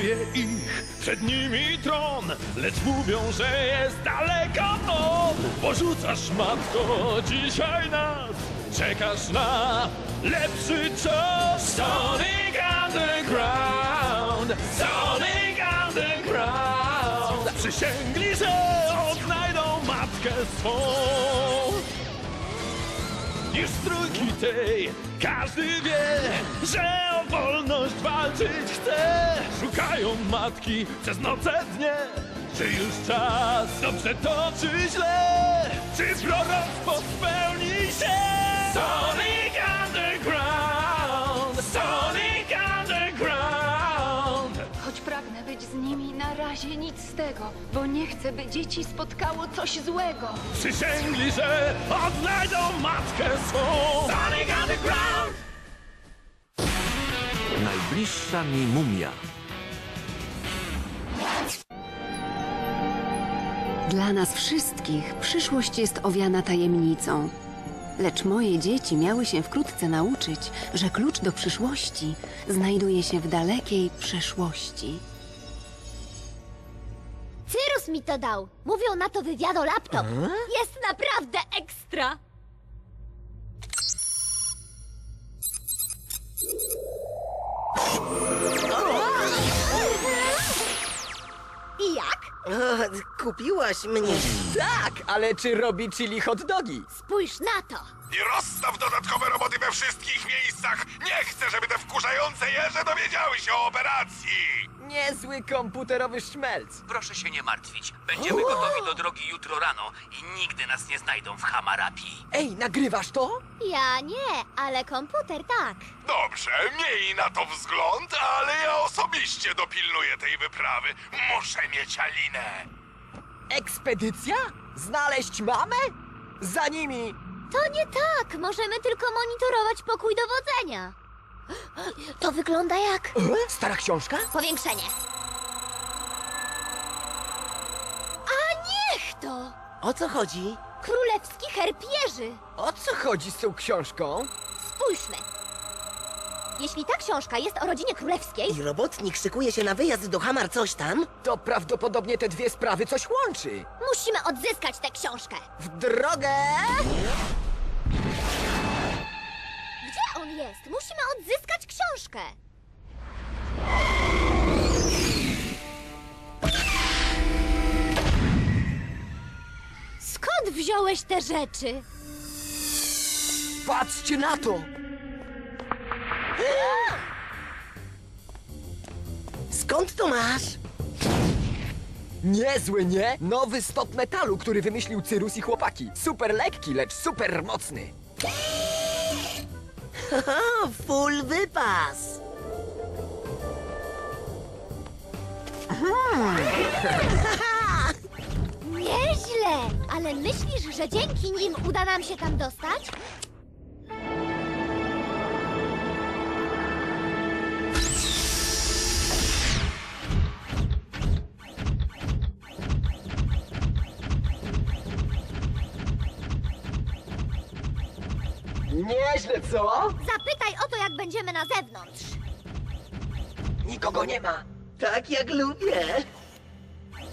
boję ich, przed nimi tron, lecz mówią, że jest daleko on. Porzucasz matko dzisiaj nas, czekasz na lepszy czas. Sonic Underground, Sonic Underground. Przysięgli, że odnajdą matkę swą. Niż trójki tej każdy wie, że o wolność walczyć chce. Szukają matki przez noce dnie. Czy już czas dobrze to, czy źle? Czy proroctwo spełni się? Razie nic z tego, bo nie chcę, by dzieci spotkało coś złego. Przysięgli, że odnajdą matkę swą. Sonic Underground. Najbliższa mi mumia. Dla nas wszystkich przyszłość jest owiana tajemnicą. Lecz moje dzieci miały się wkrótce nauczyć, że klucz do przyszłości znajduje się w dalekiej przeszłości. Cyrus mi to dał. Mówią na to wywiado laptop. Jest naprawdę ekstra. I jak? O, kupiłaś mnie. Tak, ale czy robi chili hot dogi? Spójrz na to. I rozstaw dodatkowe roboty we wszystkich miejscach! Nie chcę, żeby te wkurzające jeże dowiedziały się o operacji! Niezły komputerowy szmelc. Proszę się nie martwić. Będziemy gotowi do drogi jutro rano i nigdy nas nie znajdą w Hamarapi. Ej, nagrywasz to? Ja nie, ale komputer tak. Dobrze, miej na to wzgląd, ale ja osobiście dopilnuję tej wyprawy. Muszę mieć Alinę. Ekspedycja? Znaleźć mamę? Za nimi! To nie tak. Możemy tylko monitorować pokój dowodzenia. To wygląda jak E? Stara książka? powiększenie. A niech to! O co chodzi? Królewski herb jeży. O co chodzi z tą książką? Spójrzmy. Jeśli ta książka jest o rodzinie królewskiej, I robotnik szykuje się na wyjazd do Hamar coś tam? To prawdopodobnie te dwie sprawy coś łączy. musimy odzyskać tę książkę. W drogę! Gdzie on jest? Musimy odzyskać książkę. Skąd wziąłeś te rzeczy? Patrzcie na to! Skąd to masz? Niezły, nie? Nowy stop metalu, który wymyślił Cyrus i chłopaki. Super lekki, lecz super mocny. O, full wypas. Nieźle! Ale myślisz, że dzięki nim uda nam się tam dostać? Nieźle, co? Zapytaj o to, jak będziemy na zewnątrz. Nikogo nie ma. Tak jak lubię.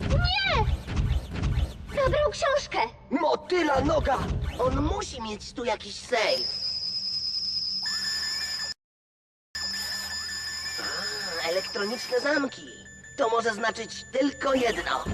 Nie! Zabrał książkę. Motyla noga! On musi mieć tu jakiś sejf. A, elektroniczne zamki. To może znaczyć tylko jedno.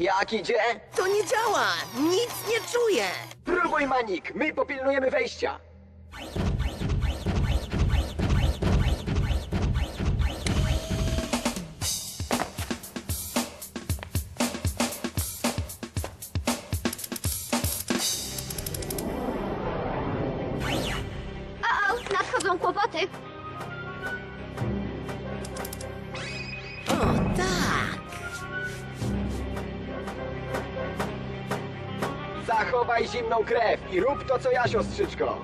Jak idzie? To nie działa! Nic nie czuję! Próbuj, Manik, my popilnujemy wejścia. Zachowaj zimną krew i rób to, co ja, siostrzyczko.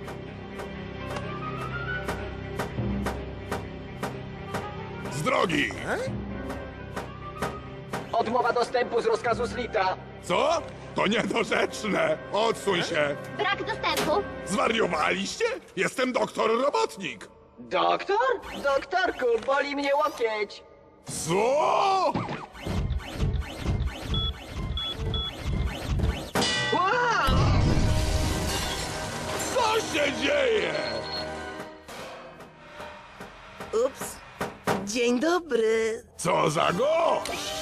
Z drogi! Odmowa dostępu z rozkazu Slita. Co? To niedorzeczne! Odsuń się! Brak dostępu. Zwariowaliście? Jestem doktor robotnik! Doktor? Doktorku, boli mnie łokieć. Co? Się dzieje? Ups. Dzień dobry. Co za gość?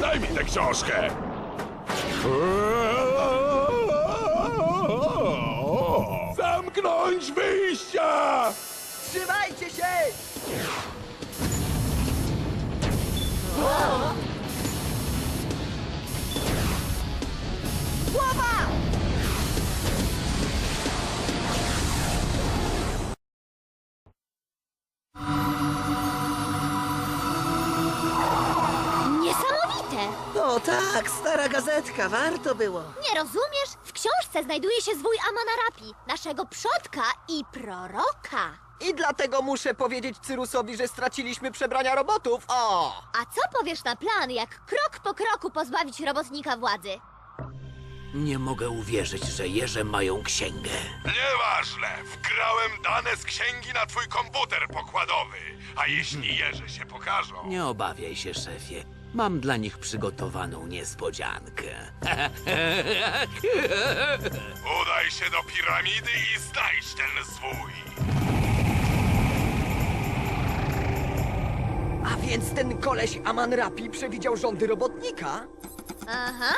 Daj mi tę książkę! Zamknąć wyjścia! Trzymajcie się! Niesamowite! O tak, stara gazetka, warto było. Nie rozumiesz? W książce znajduje się zwój Amanarapi, naszego przodka i proroka. I dlatego muszę powiedzieć Cyrusowi, że straciliśmy przebrania robotów. O! A co powiesz na plan, jak krok po kroku pozbawić robotnika władzy? Nie mogę uwierzyć, że jeże mają księgę. Nieważne, wgrałem dane z księgi na twój komputer pokładowy. A jeśli jeże się pokażą, Nie obawiaj się, szefie. Mam dla nich przygotowaną niespodziankę. udaj się do piramidy i znajdź ten zwój. A więc ten koleś Aman Rapi przewidział rządy robotnika? Aha.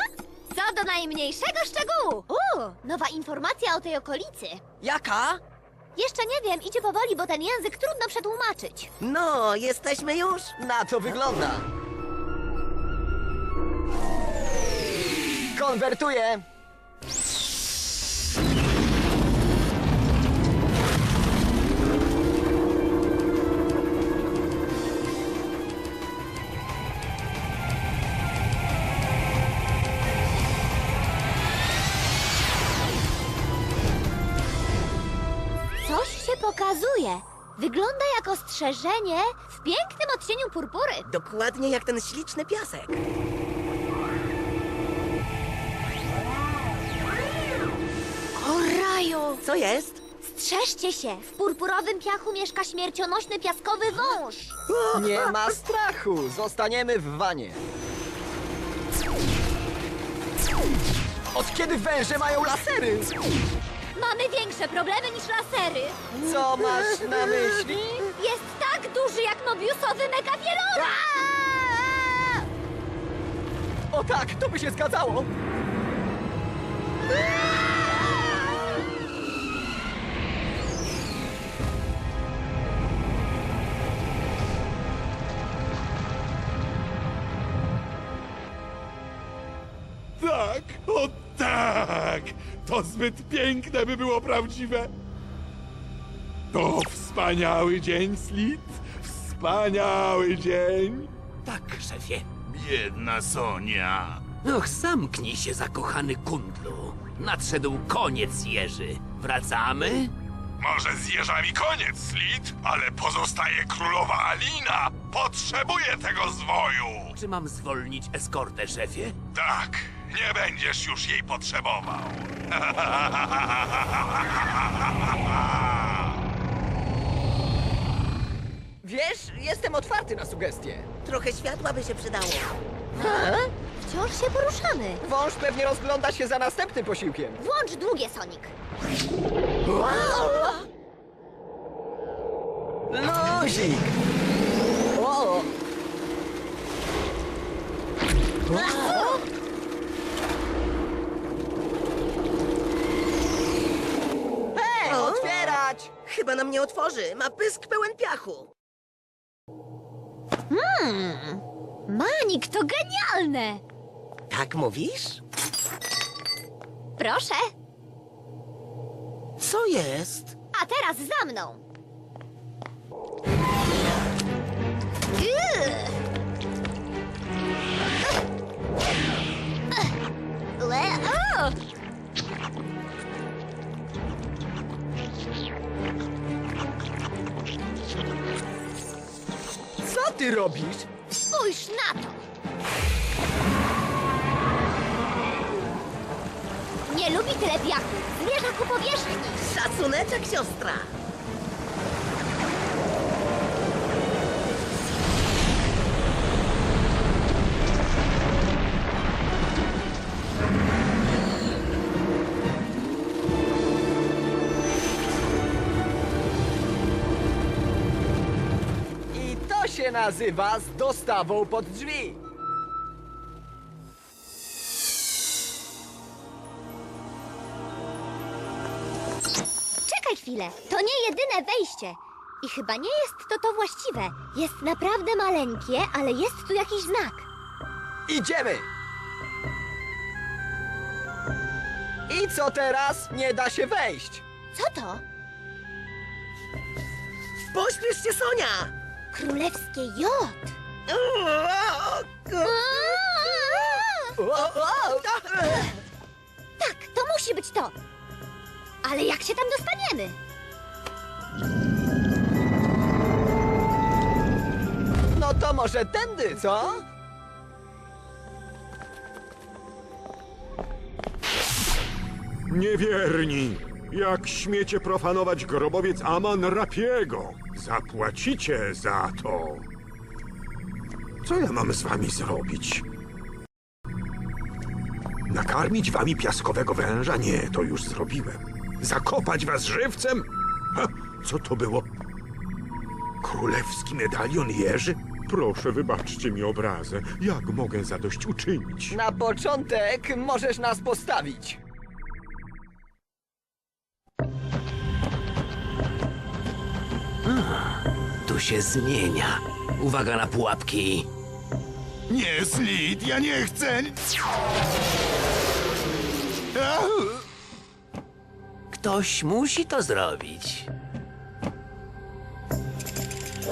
Co do najmniejszego szczegółu. Uuu, nowa informacja o tej okolicy. Jaka? Jeszcze nie wiem, idzie powoli, bo ten język trudno przetłumaczyć. No, jesteśmy już? Na to wygląda. Konwertuję. Coś się pokazuje. Wygląda jak ostrzeżenie w pięknym odcieniu purpury. Dokładnie jak ten śliczny piasek. Co jest? Strzeżcie się! W purpurowym piachu mieszka śmiercionośny piaskowy wąż. Nie ma strachu. Zostaniemy w wanie. Od kiedy węże mają lasery? Mamy większe problemy niż lasery. Co masz na myśli? Jest tak duży jak Mobiusowy megawielora! O tak, to by się zgadzało. Tak! To zbyt piękne, by było prawdziwe. To wspaniały dzień, Slit. Wspaniały dzień. Tak, szefie. Biedna Sonia. Och, zamknij się, zakochany kundlu. Nadszedł koniec jeży. Wracamy? Może z jeżami koniec, Slit, ale pozostaje królowa Alina. Potrzebuję tego zwoju. Czy mam zwolnić eskortę, szefie? Tak, nie będziesz już jej potrzebował. Wiesz, jestem otwarty na sugestie. Trochę światła by się przydało. Wciąż się poruszamy. Wąż pewnie rozgląda się za następnym posiłkiem. Włącz długie, Sonic. Luzik! O! Hej, otwierać! Chyba nam nie otworzy. Ma pysk pełen piachu. Manik, to genialne! Tak mówisz? Proszę. Co jest? A teraz za mną. Ty robisz? Spójrz na to! Nie lubi telepiaków. Zmierza ku powierzchni. Szacuneczek, siostra! Się nazywa z dostawą pod drzwi. Czekaj chwilę. To nie jedyne wejście. I chyba nie jest to to właściwe. Jest naprawdę maleńkie, ale jest tu jakiś znak. Idziemy! I co teraz? Nie da się wejść. Co to? Pośpiesz się, Sonia! Królewskie J. O, o, Tak, to musi być to. Ale jak się tam dostaniemy? no to może tędy, co? Niewierni! Jak śmiecie profanować grobowiec Aman Rapiego? Zapłacicie za to! Co ja mam z wami zrobić? Nakarmić wami piaskowego węża? Nie, to już zrobiłem. Zakopać was żywcem? Ha, co to było? Królewski medalion Jerzy? Proszę, wybaczcie mi obrazę. Jak mogę zadośćuczynić? Na początek możesz nas postawić. Tu się zmienia. Uwaga na pułapki. Nie, Slit, ja nie chcę. Ktoś musi to zrobić.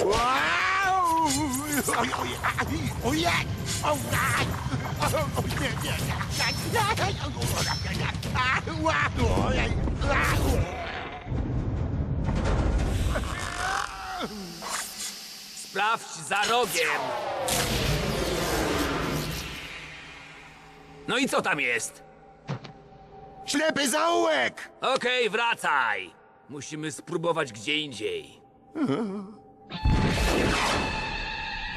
Wow! Oj, oj, aj, ojej! O, aj! O, nie, nie, nie. Wow, ojej. Sprawdź za rogiem. No i co tam jest? Ślepy zaułek! Okej, wracaj. Musimy spróbować gdzie indziej.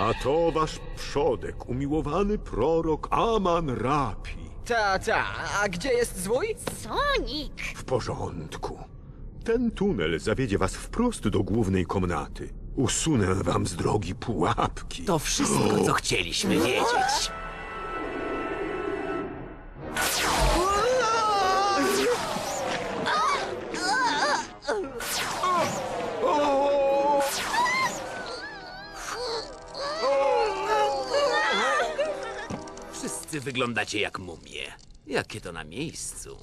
A to wasz przodek, umiłowany prorok Aman Rapi. Ta, ta, a gdzie jest zwój? Sonik! W porządku. Ten tunel zawiedzie was wprost do głównej komnaty. Usunę wam z drogi pułapki. To wszystko, co chcieliśmy wiedzieć. Wszyscy wyglądacie jak mumie. Jakie to na miejscu.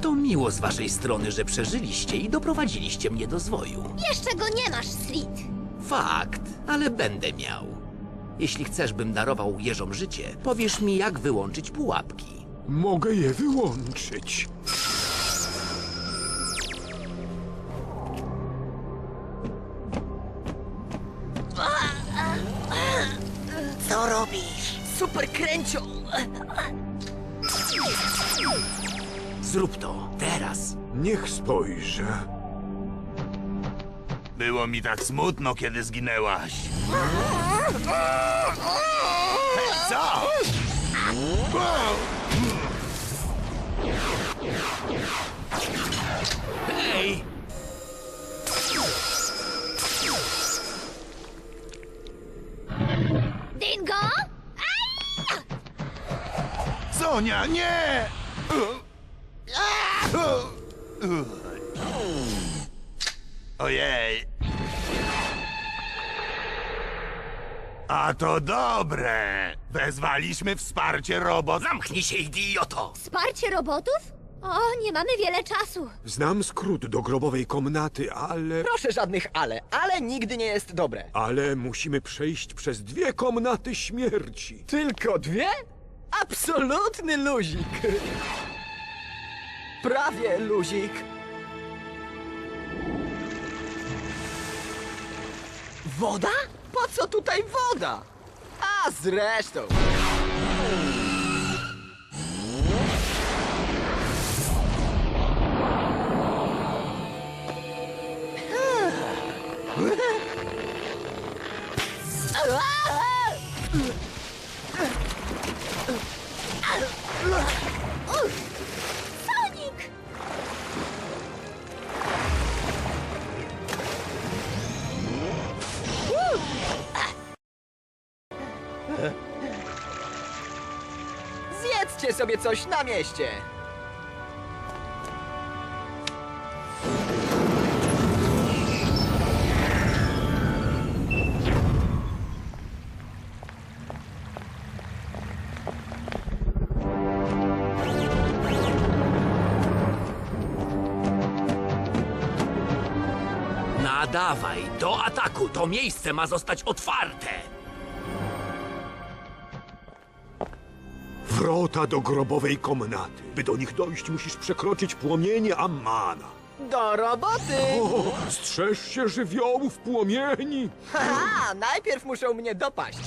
To miło z waszej strony, że przeżyliście i doprowadziliście mnie do zwoju. Jeszcze go nie masz, Slit. Fakt, ale będę miał. Jeśli chcesz, bym darował jeżom życie, powiesz mi, jak wyłączyć pułapki. Mogę je wyłączyć. Co robisz? Super kręcią! Zrób to, teraz. Niech spojrzę. Było mi tak smutno, kiedy zginęłaś. Co? Hej! Dingo? Sonia, nie! Ojej. A to dobre. Wezwaliśmy wsparcie robot. Zamknij się, idioto! Wsparcie robotów? O, nie mamy wiele czasu. Znam skrót do grobowej komnaty, ale... Proszę żadnych ale, ale nigdy nie jest dobre. Ale musimy przejść przez dwie komnaty śmierci. Tylko dwie? Absolutny luzik. Prawie luzik. Woda? Po co tutaj woda? A zresztą. Zjedzcie sobie coś na mieście. Nadawaj, do ataku! To miejsce ma zostać otwarte! Wrota do grobowej komnaty. By do nich dojść, musisz przekroczyć płomienie Ammana. Do roboty! O, strzeż się żywiołów płomieni! Haha, najpierw muszą mnie dopaść.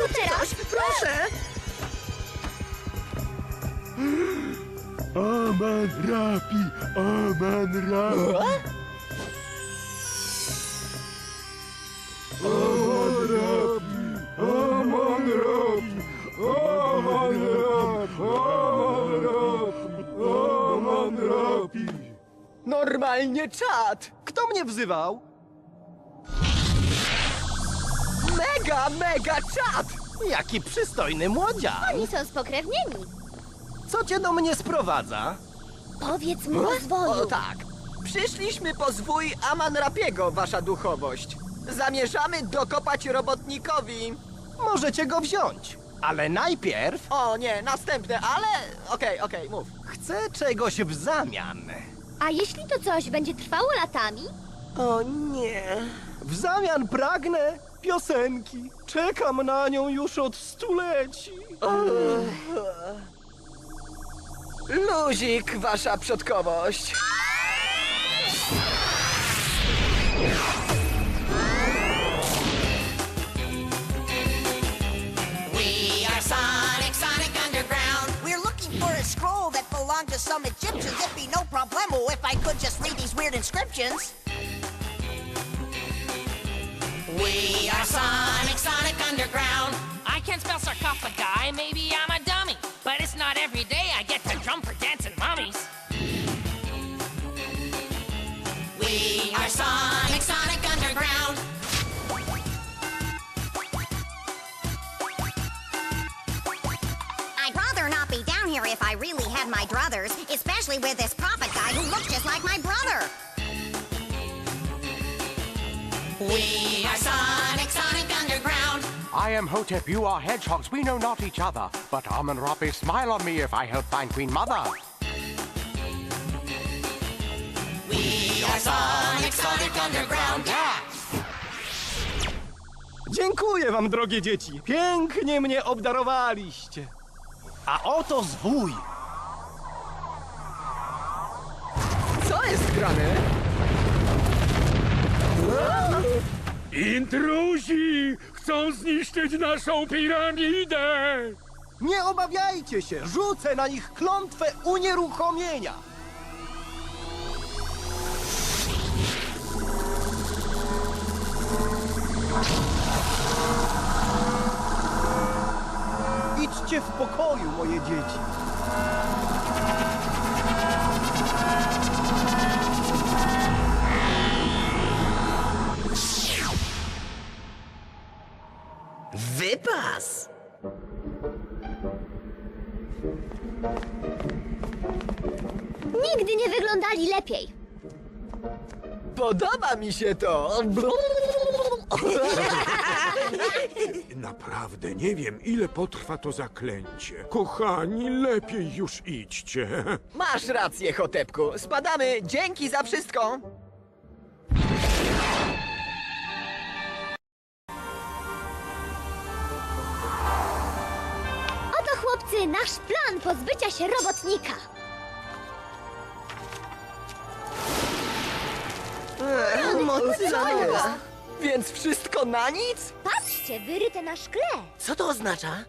Co teraz? Proszę! Aman Rapi! Aman Rapi! Aman Rapi! Aman Rapi! Aman Rapi! Aman Rapi! Normalnie czad! Kto mnie wzywał? Mega, mega czad! Jaki przystojny młodzian! Oni są spokrewnieni. Co cię do mnie sprowadza? Powiedz mu o O zwoju. tak. Przyszliśmy po zwój Aman Rapiego, wasza duchowość. Zamierzamy dokopać robotnikowi. Możecie go wziąć, ale najpierw... O nie, następne, ale... Okej, okej, mów. Chcę czegoś w zamian. A jeśli to coś będzie trwało latami? O nie. W zamian pragnę piosenki. Czekam na nią już od stuleci. Luzik, wasza przodkowość. We are Sonic, Sonic Underground. We're looking for a scroll that belonged to some Egyptians. It'd be no problemo if I could just read these weird inscriptions. We are Sonic, Sonic Underground. I can't spell sarcophagi, maybe I'm a dummy. But it's not every day I get to drum for dancing mummies. We are Sonic, Sonic Underground. I'd rather not be down here if I really had my druthers, especially with this prophet guy who looks just like my We are Sonic, Sonic Underground. I am Hotep, you are hedgehogs, we know not each other. But Amun Rapi, smile on me if I help find Queen Mother. We are Sonic, Sonic Underground. Yeah! Dziękuję wam, drogie dzieci. Pięknie mnie obdarowaliście. A oto zwój. Co jest grane? Intruzi! Chcą zniszczyć naszą piramidę! Nie obawiajcie się, rzucę na nich klątwę unieruchomienia. Idźcie w pokoju, moje dzieci. Nigdy nie wyglądali lepiej. Podoba mi się to. Naprawdę nie wiem, ile potrwa to zaklęcie. Kochani, lepiej już idźcie. Masz rację, Hotepku. Spadamy. Dzięki za wszystko. Nasz plan pozbycia się robotnika. Mozzarella. Więc wszystko na nic? Patrzcie, wyryte na szkle. Co to oznacza?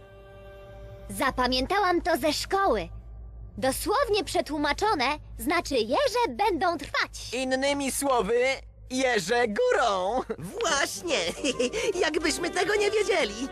Zapamiętałam to ze szkoły. Dosłownie przetłumaczone znaczy jeże będą trwać. Innymi słowy, jeże górą. Właśnie! Jakbyśmy tego nie wiedzieli.